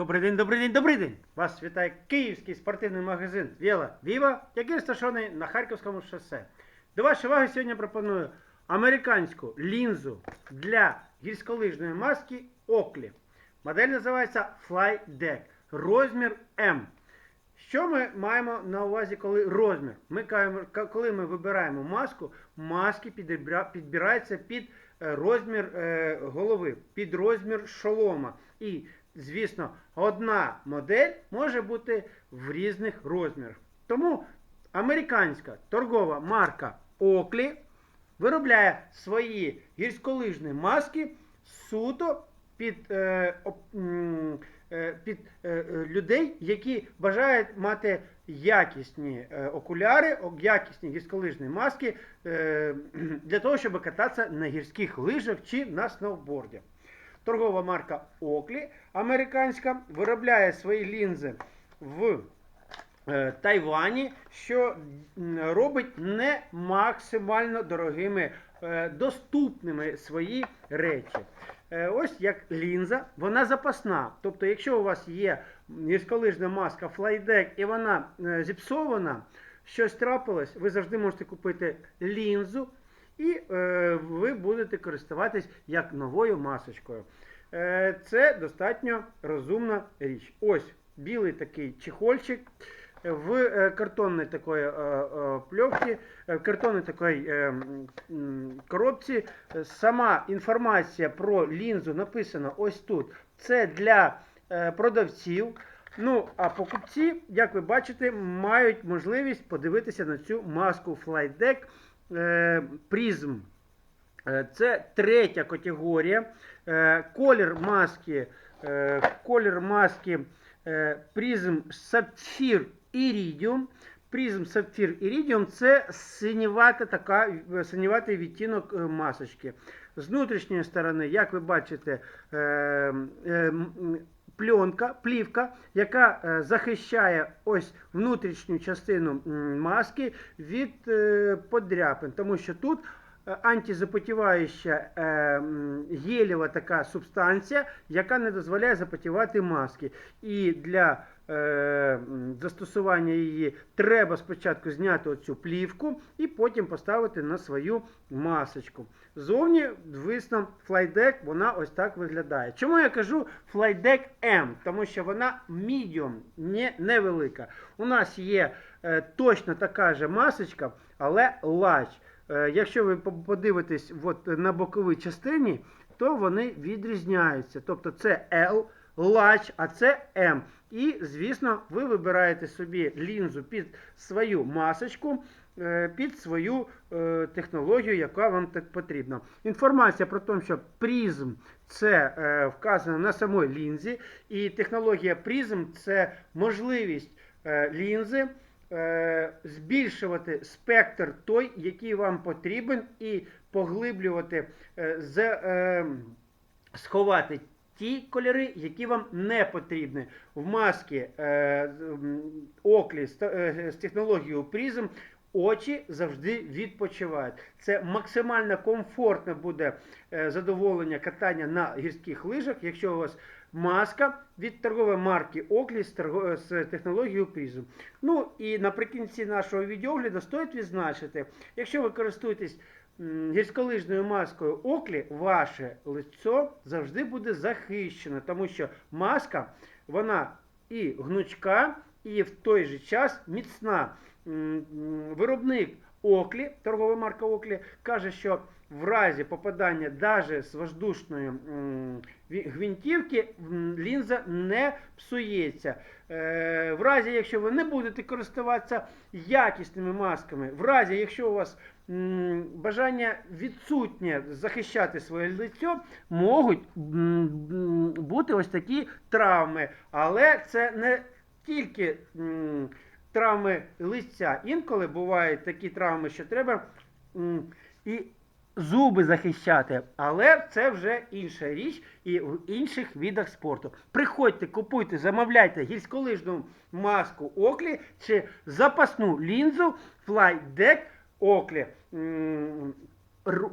Добрий день, добрий день, добрий день! Вас вітає київський спортивний магазин Віла Віва, який розташований на Харківському шосе. До вашої уваги сьогодні пропоную американську лінзу для гірськолижної маски Оклі. Модель називається Fly Deck. Розмір М. Що ми маємо на увазі, коли розмір? Ми коли ми вибираємо маску, маски підбираються під е, розмір е, голови, під розмір шолома. І, звісно, одна модель може бути в різних розмірах. Тому американська торгова марка Oakley виробляє свої гірськолижні маски суто під, е, е, під е, людей, які бажають мати якісні е, окуляри, якісні гірськолижні маски е, для того, щоб кататися на гірських лижах чи на сноуборді. Торгова марка Oakley американська виробляє свої лінзи в е, Тайвані, що робить не максимально дорогими, е, доступними свої речі. Е, Ось як лінза, вона запасна. Тобто, якщо у вас є гірськолижна маска Flydeck і вона зіпсована, щось трапилось, ви завжди можете купити лінзу, і е, ви будете користуватись як новою масочкою. Е, це достатньо розумна річ. Ось білий такий чехольчик в е, картонній такої е, пльовці, в картонній такої коробці. Сама інформація про лінзу написана ось тут. Це для продавців. Ну, а покупці, як ви бачите, мають можливість подивитися на цю маску Flydeck Prism. Е, Це третя категорія. Е, Колір маски, е, колір маски е, Prism Sapphire Iridium. Prism Sapphire це синівата така, синіватий відтінок масочки. З внутрішньої сторони, як ви бачите, пленка, плівка, яка захищає ось внутрішню частину маски від подряпин, тому що тут антизапотіваюча е, м, гелєва така субстанція, яка не дозволяє запотівати маски. І для е, застосування її треба спочатку зняти оцю плівку і потім поставити на свою масочку. Зовні висно Flydeck вона ось так виглядає. Чому я кажу Flydeck M? Тому що вона medium, не, невелика. У нас є е, точно така же масочка, але large. Е, Якщо ви подивитесь от на боковій частині, то вони відрізняються. Тобто це L, large, а це M. І, звісно, ви вибираєте собі лінзу під свою масочку, е, під свою е, технологію, яка вам так потрібна. Інформація про те, що призм це вказано на самій лінзі, і технологія призм це можливість лінзи збільшувати спектр той, який вам потрібен, і поглиблювати, е, е, сховати ті кольори, які вам не потрібні. В маски е, Оклі з, е, технологією Prism очі завжди відпочивають. Це максимально комфортне буде е, задоволення катання на гірських лижах, якщо у вас маска від торгової марки Оклі з, технологією Prism. Ну і наприкінці нашого відеогляду стоїть відзначити, якщо ви користуєтесь гірськолижною маскою Оклі, ваше лицо завжди буде захищено, тому що маска вона і гнучка, і в той же час міцна. Виробник Оклі, торгова марка Оклі, каже, що в разі попадання даже з воздушної гвинтівки лінза не псується. Е, В разі, якщо ви не будете користуватися якісними масками, в разі, якщо у вас бажання відсутнє захищати своє лицьо, можуть бути ось такі травми. Але це не тільки травми лиця. Інколи бувають такі травми, що треба і зуби захищати. Але це вже інша річ і в інших видах спорту. Приходьте, купуйте, замовляйте гірськолижну маску Оклі чи запасну лінзу Flydeck Оклі.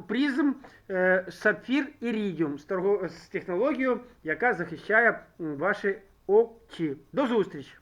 Призм е, Сапфір Ірідіум з, технологією, яка захищає ваші очі. До зустрічі!